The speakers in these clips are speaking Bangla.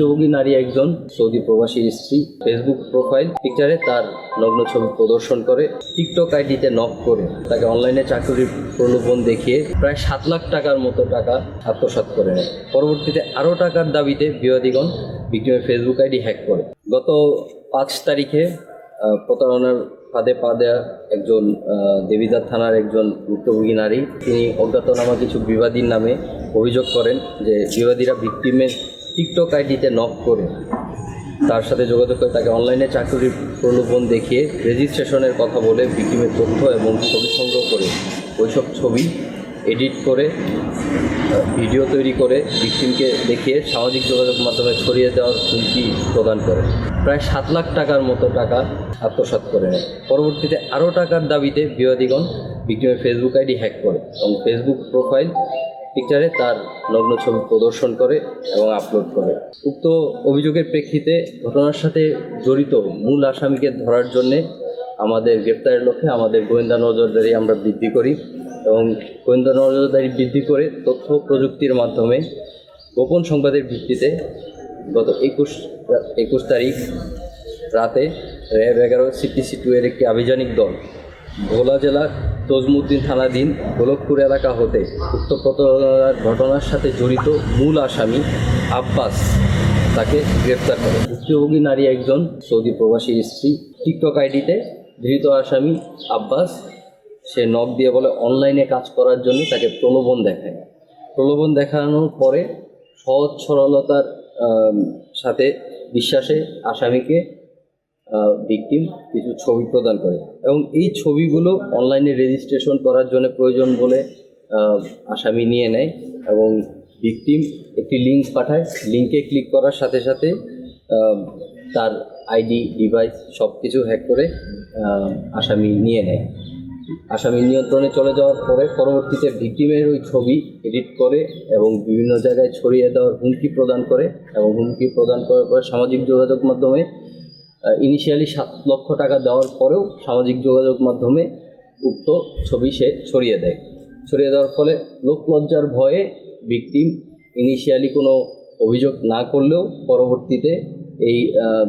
ভুক্তভোগী নারী একজন, সৌদি প্রবাসী স্ত্রী। ফেসবুক প্রোফাইল পিকচারে তার নগ্ন ছবি প্রদর্শন করে টিকটক আইডিতে নক করে, তাকে অনলাইনে চাকরির প্রলোভন দেখিয়ে প্রায় সাত লাখ টাকার মতো টাকা আত্মসাৎ করে নেয়। পরবর্তীতে আরও টাকার দাবিতে বিবাদীগণ ভিক্টিমের ফেসবুক আইডি হ্যাক করে। গত পাঁচ তারিখে প্রতারণার ফাঁদে পা দেয়া একজন দেবিদার থানার একজন ভুক্তভোগী নারী, তিনি অজ্ঞাতনামা কিছু বিবাদীর নামে অভিযোগ করেন যে বিবাদীরা ভিক্টিমের টিকটক আইডিতে নক করে তার সাথে যোগাযোগ করে তাকে অনলাইনে চাকরির প্রলোভন দেখিয়ে রেজিস্ট্রেশনের কথা বলে ভিক্টিমের তথ্য এবং ছবি সংগ্রহ করে। ওইসব ছবি এডিট করে ভিডিও তৈরি করে ভিকটিমকে দেখিয়ে সামাজিক যোগাযোগ মাধ্যমে ছড়িয়ে দেওয়ার হুমকি প্রদান করে। প্রায় সাত লাখ টাকার মতো টাকা আত্মসাৎ করে নেয়। পরবর্তীতে আরও টাকার দাবিতে বিবাদীগণ ভিকটিমের ফেসবুক আইডি হ্যাক করে এবং ফেসবুক প্রোফাইল পিকচারে তার নগ্ন ছবি প্রদর্শন করে এবং আপলোড করে। উক্ত অভিযোগের প্রেক্ষিতে ঘটনার সাথে জড়িত মূল আসামিকে ধরার জন্যে আমাদের গ্রেপ্তারের লক্ষ্যে আমাদের গোয়েন্দা নজরদারি আমরা বৃদ্ধি করি এবং গোয়েন্দা নজরদারি বৃদ্ধি করে তথ্য প্রযুক্তির মাধ্যমে গোপন সংবাদের ভিত্তিতে গত একুশ একুশ তারিখ রাতে র্যাব এগারো সিটিসি টু এর একটি আভিযানিক দল ভোলা জেলার তজমুদ্দিন থানাধীন গোলকপুর এলাকা হতে উক্ত প্রতারণার ঘটনার সাথে জড়িত মূল আসামি আব্বাস তাকে গ্রেফতার করে। ভুক্তভোগী নারী একজন সৌদি প্রবাসী স্ত্রী। টিকটক আইডিতে ধৃত আসামি আব্বাস, সে নখ দিয়ে বলে অনলাইনে কাজ করার জন্য তাকে প্রলোভন দেখায়। প্রলোভন দেখানোর পরে সহজ সরলতার সাথে বিশ্বাসে আসামিকে ভিকটিম কিছু ছবি প্রদান করে। এবং এই ছবিগুলো অনলাইনে রেজিস্ট্রেশন করার জন্য প্রয়োজন বলে আসামি নিয়ে নেয় এবং ভিকটিম একটি লিঙ্ক পাঠায়। লিঙ্কে ক্লিক করার সাথে সাথে তার আইডি ডিভাইস সব কিছু হ্যাক করে আসামি নিয়ে নেয়। আসামি নিয়ন্ত্রণে চলে যাওয়ার পরে পরবর্তীতে ভিকটিমের ওই ছবি এডিট করে এবং বিভিন্ন জায়গায় ছড়িয়ে দেওয়ার হুমকি প্রদান করে এবং হুমকি প্রদান করার পরে সামাজিক যোগাযোগ মাধ্যমে ইনিশিয়ালি সাত লক্ষ টাকা দেওয়ার পরেও সামাজিক যোগাযোগ মাধ্যমে উক্ত ছবি সে ছড়িয়ে দেয়। ছড়িয়ে দেওয়ার ফলে লোকলজ্জার ভয়ে ভিকটিম ইনিশিয়ালি কোনো অভিযোগ না করলেও পরবর্তীতে এই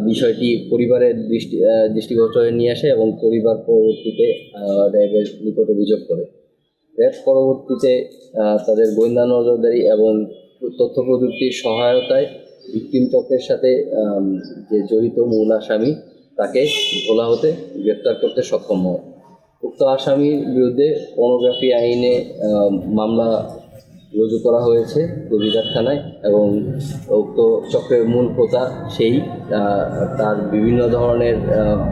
বিষয়টি পরিবারের দৃষ্টি দৃষ্টিগোচরে নিয়ে আসে এবং পরিবার পরবর্তীতে র্যাবের নিকট অভিযোগ করে। র্যাব পরবর্তীতে তাদের গোয়েন্দা নজরদারি এবং তথ্য প্রযুক্তির সহায়তায় ভিকটিম চক্রের সাথে যে জড়িত মূল আসামি, তাকে ভোলা হতে গ্রেপ্তার করতে সক্ষম হয়। উক্ত আসামির বিরুদ্ধে পর্নোগ্রাফি আইনে মামলা রুজু করা হয়েছে কবিরাট থানায় এবং উক্ত চক্রের মূল হোতা সেই তার বিভিন্ন ধরনের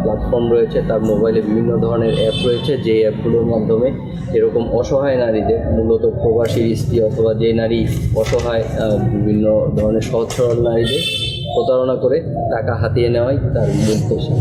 প্ল্যাটফর্ম রয়েছে, তার মোবাইলে বিভিন্ন ধরনের অ্যাপ রয়েছে, যে অ্যাপগুলোর মাধ্যমে এরকম অসহায় নারীদের, মূলত প্রবাসী স্ত্রী অথবা যে নারী অসহায় বিভিন্ন ধরনের সহজ সরল নারীদের প্রতারণা করে টাকা হাতিয়ে নেওয়াই তার মূল পেশা।